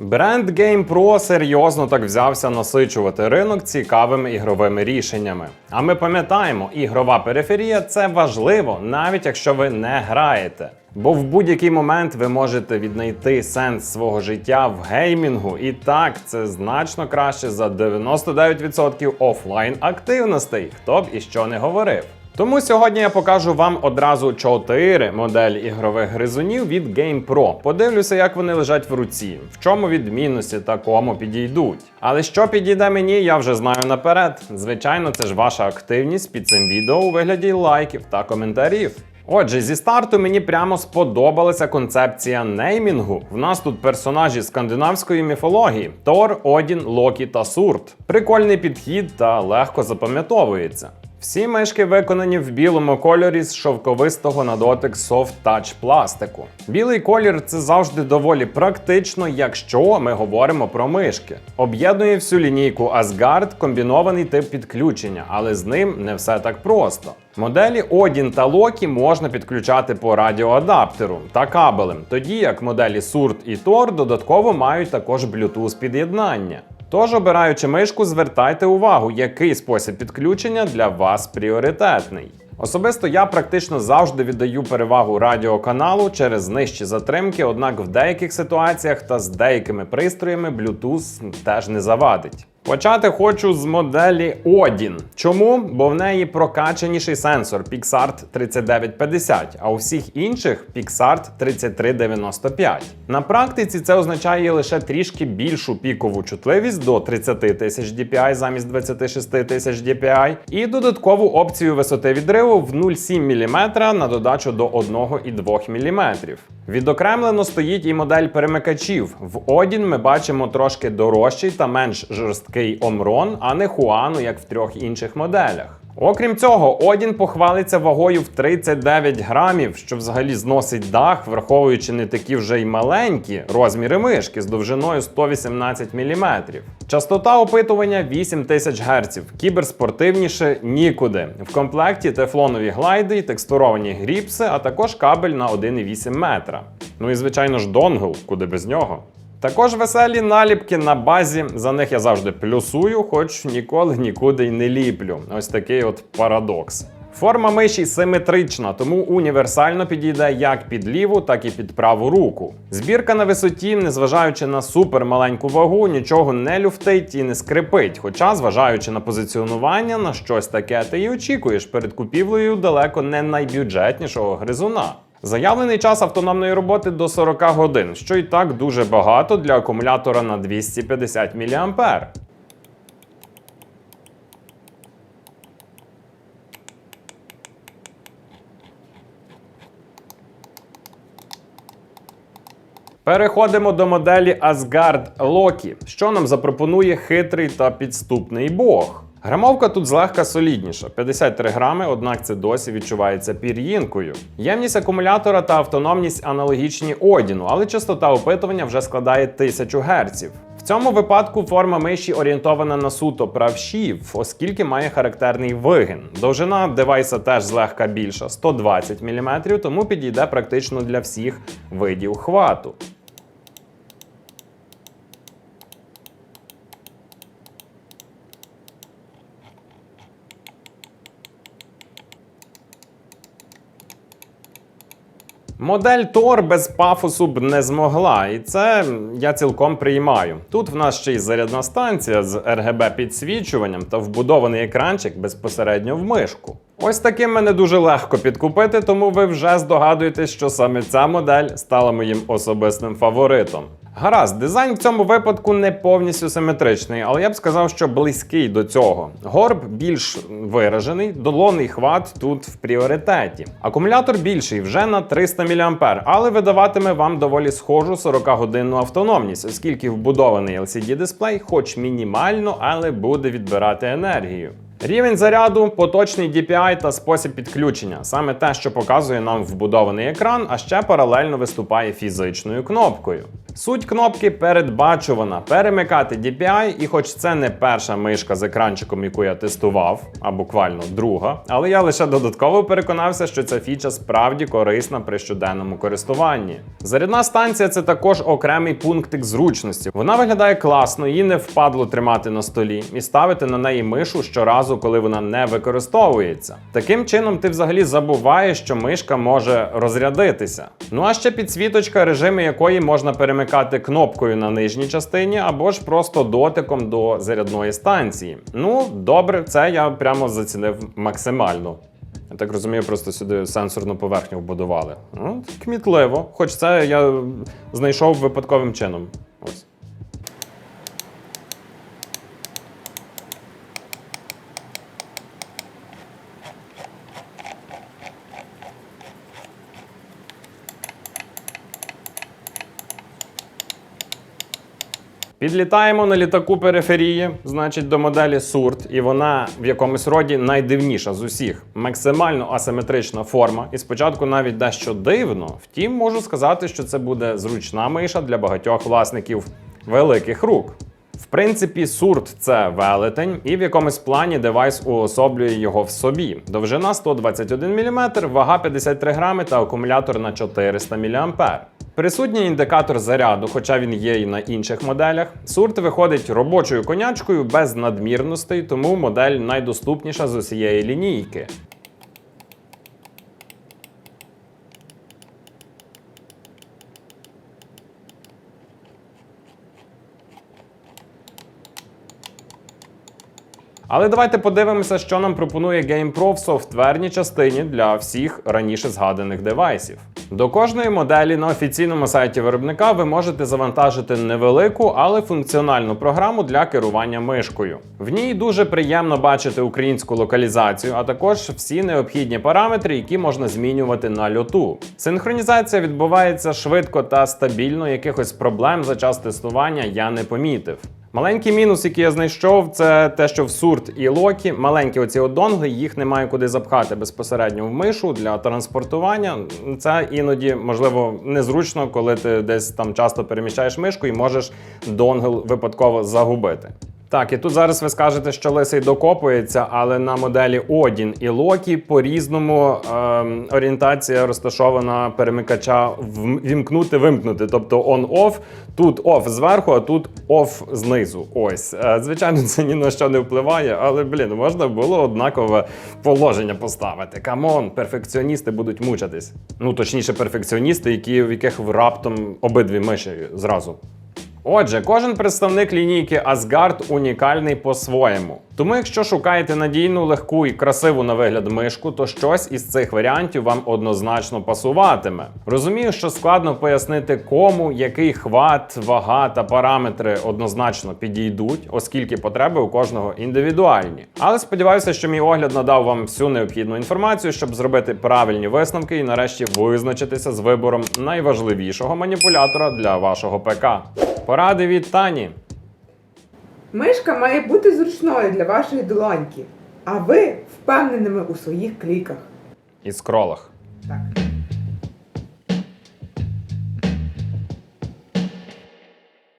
Бренд GamePro серйозно так взявся насичувати ринок цікавими ігровими рішеннями. А ми пам'ятаємо, ігрова периферія це важливо, навіть якщо ви не граєте. Бо в будь-який момент ви можете віднайти сенс свого життя в геймінгу, і так це значно краще за 99% офлайн активностей, хто б і що не говорив. Тому сьогодні я покажу вам одразу 4 моделі ігрових гризунів від GamePro. Подивлюся, як вони лежать в руці, в чому відмінності та кому підійдуть. Але що підійде мені, я вже знаю наперед. Звичайно, це ж ваша активність під цим відео у вигляді лайків та коментарів. Отже, зі старту мені прямо сподобалася концепція неймінгу. В нас тут персонажі скандинавської міфології: Тор, Одін, Локі та Сурт. Прикольний підхід та легко запам'ятовується. Всі мишки виконані в білому кольорі з шовковистого на дотик soft touch пластику. Білий колір це завжди доволі практично, якщо ми говоримо про мишки. Об'єднує всю лінійку Asgard комбінований тип підключення, але з ним не все так просто. Моделі Odin та Loki можна підключати по радіоадаптеру та кабелем, тоді як моделі Surd і Thor додатково мають також Bluetooth під'єднання. Тож, обираючи мишку, звертайте увагу, який спосіб підключення для вас пріоритетний. Особисто я практично завжди віддаю перевагу радіоканалу через нижчі затримки, однак в деяких ситуаціях та з деякими пристроями Bluetooth теж не завадить. Почати хочу з моделі Odin. Чому? Бо в неї прокачаніший сенсор PixArt 3950, а у всіх інших PixArt 3395. На практиці це означає лише трішки більшу пікову чутливість до 30 тисяч DPI замість 26 тисяч DPI і додаткову опцію висоти відриву в 0,7 мм на додачу до 1,2 мм. Відокремлено стоїть і модель перемикачів. В Odin ми бачимо трошки дорожчий та менш жорсткий Omron, а не Хуану, як в трьох інших моделях. Окрім цього, Odin похвалиться вагою в 39 грамів, що взагалі зносить дах, враховуючи не такі вже й маленькі розміри мишки з довжиною 118 мм. Частота опитування 8000 Гц, кіберспортивніше нікуди. В комплекті тефлонові глайди текстуровані гріпси, а також кабель на 1,8 метра. Ну і звичайно ж донгл, куди без нього. Також веселі наліпки на базі, за них я завжди плюсую, хоч ніколи нікуди й не ліплю. Ось такий от парадокс. Форма миші симетрична, тому універсально підійде як під ліву, так і під праву руку. Збірка на висоті, незважаючи на супермаленьку вагу, нічого не люфтить і не скрипить. Хоча, зважаючи на позиціонування, на щось таке ти й очікуєш перед купівлею далеко не найбюджетнішого гризуна. Заявлений час автономної роботи до 40 годин, що і так дуже багато для акумулятора на 250 мА. Переходимо до моделі Asgard Loki, що нам запропонує хитрий та підступний бог. Грамовка тут злегка солідніша 53 грами, однак це досі відчувається пір'їнкою. Ємність акумулятора та автономність аналогічні Одіну, але частота опитування вже складає 1000 Гц. В цьому випадку форма миші орієнтована на суто правшів, оскільки має характерний вигин. Довжина девайса теж злегка більша 120 мм, тому підійде практично для всіх видів хвату. Модель Тор без пафосу б не змогла, і це я цілком приймаю. Тут в нас ще й зарядна станція з RGB підсвічуванням та вбудований екранчик безпосередньо в мишку. Ось таким мене дуже легко підкупити, тому ви вже здогадуєтесь, що саме ця модель стала моїм особистим фаворитом. Гаразд, дизайн в цьому випадку не повністю симетричний, але я б сказав, що близький до цього. Горб більш виражений, долонний хват тут в пріоритеті. Акумулятор більший вже на 300 мА, але видаватиме вам доволі схожу 40-годинну автономність, оскільки вбудований LCD-дисплей, хоч мінімально, але буде відбирати енергію. Рівень заряду, поточний DPI та спосіб підключення саме те, що показує нам вбудований екран, а ще паралельно виступає фізичною кнопкою. Суть кнопки передбачувана перемикати DPI, і хоч це не перша мишка з екранчиком, яку я тестував, а буквально друга, але я лише додатково переконався, що ця фіча справді корисна при щоденному користуванні. Зарядна станція це також окремий пунктик зручності. Вона виглядає класно, її не впадло тримати на столі і ставити на неї мишу щоразу, коли вона не використовується. Таким чином, ти взагалі забуваєш, що мишка може розрядитися. Ну а ще підсвіточка, режими якої можна перемикати кнопкою на нижній частині або ж просто дотиком до зарядної станції. Ну, добре, це я прямо зацінив максимально. Я так розумію, просто сюди сенсорну поверхню вбудували. Ну, кмітливо. Хоч це я знайшов випадковим чином. Ось. Підлітаємо на літаку периферії, значить, до моделі Сурт, і вона в якомусь роді найдивніша з усіх. Максимально асиметрична форма, і спочатку навіть дещо дивно. Втім, можу сказати, що це буде зручна миша для багатьох власників великих рук. В принципі, сурт це велетень, і в якомусь плані девайс уособлює його в собі. Довжина 121 мм, вага 53 грами та акумулятор на 400 мА. Присутній індикатор заряду, хоча він є і на інших моделях. Сурт виходить робочою конячкою без надмірностей, тому модель найдоступніша з усієї лінійки. Але давайте подивимося, що нам пропонує GamePro в софтверній частині для всіх раніше згаданих девайсів. До кожної моделі на офіційному сайті виробника ви можете завантажити невелику, але функціональну програму для керування мишкою. В ній дуже приємно бачити українську локалізацію, а також всі необхідні параметри, які можна змінювати на льоту. Синхронізація відбувається швидко та стабільно, якихось проблем за час тестування я не помітив. Маленький мінус, який я знайшов, це те, що в Сурт і Локі маленькі оці от донгли, їх немає куди запхати безпосередньо в мишу для транспортування. Це іноді можливо незручно, коли ти десь там часто переміщаєш мишку і можеш донгл випадково загубити. Так, і тут зараз ви скажете, що лисий докопується, але на моделі Одін і Локі по-різному ем, орієнтація розташована перемикача вм- вімкнути-вимкнути. Тобто on-off, тут off зверху, а тут off знизу. Ось. Е, звичайно, це ні на що не впливає, але блін, можна було однакове положення поставити. Камон, перфекціоністи будуть мучитись. Ну, точніше, перфекціоністи, які, в яких раптом обидві миші зразу. Отже, кожен представник лінійки Asgard унікальний по-своєму. Тому, якщо шукаєте надійну, легку і красиву на вигляд мишку, то щось із цих варіантів вам однозначно пасуватиме. Розумію, що складно пояснити, кому який хват, вага та параметри однозначно підійдуть, оскільки потреби у кожного індивідуальні. Але сподіваюся, що мій огляд надав вам всю необхідну інформацію, щоб зробити правильні висновки і нарешті визначитися з вибором найважливішого маніпулятора для вашого ПК. Поради від Тані. Мишка має бути зручною для вашої долоньки, а ви впевненими у своїх кліках. І скролах. Так.